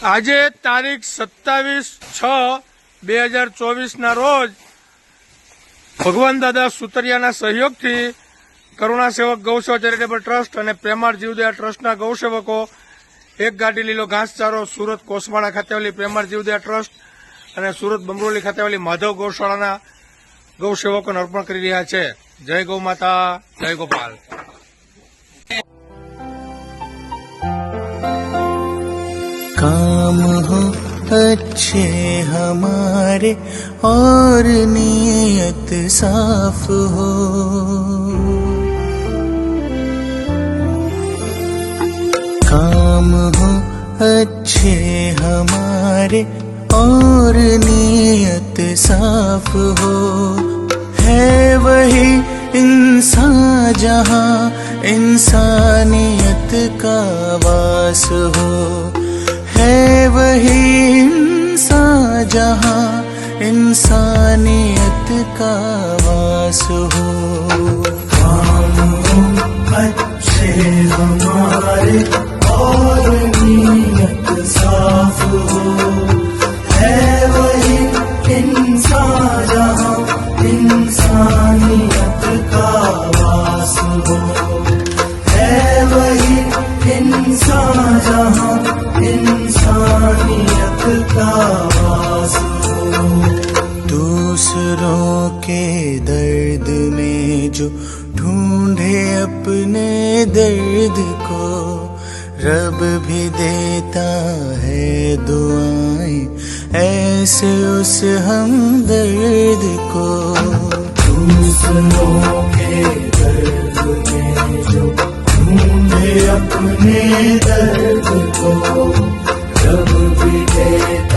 આજે તારીખ સત્તાવીસ છ બે હજાર ચોવીસના રોજ ભગવાન દાદા સુતરિયાના સહયોગથી કરુણા સેવક ગૌસેવા ચેરિટેબલ ટ્રસ્ટ અને પ્રેમાળ જીવદયા ટ્રસ્ટના ગૌસેવકો એક ગાડી લીલો ઘાસચારો સુરત કોસમાળા ખાતે આવેલી પ્રેમાળ જીવદયા ટ્રસ્ટ અને સુરત બમરોલી ખાતે આવેલી માધવ ગૌશાળાના ગૌસેવકોને અર્પણ કરી રહ્યા છે. જય ગૌ માતા, જય ગોપાલ. ہم ہو اچھے ہمارے اور نیت صاف ہو۔ کام ہو اچھے ہمارے اور نیت صاف ہو۔ ہے وہی انسان جہاں انسانیت کا واس ہو۔ وہی انسان جہاں انسانیت کا واس ہو۔ ہم اچھے ہمارے اور نیت صاف ہو ہے وہی انسان جہاں انسانیت کا واس ہو ہے وہی انسان جہاں دوسروں کے درد میں جو ڈھونڈے اپنے درد کو رب بھی دیتا ہے دعائیں ایسے اس ہم درد کو۔ دوسروں کے درد میں جو ڈھونڈے اپنے درد کو رب بھی دیتا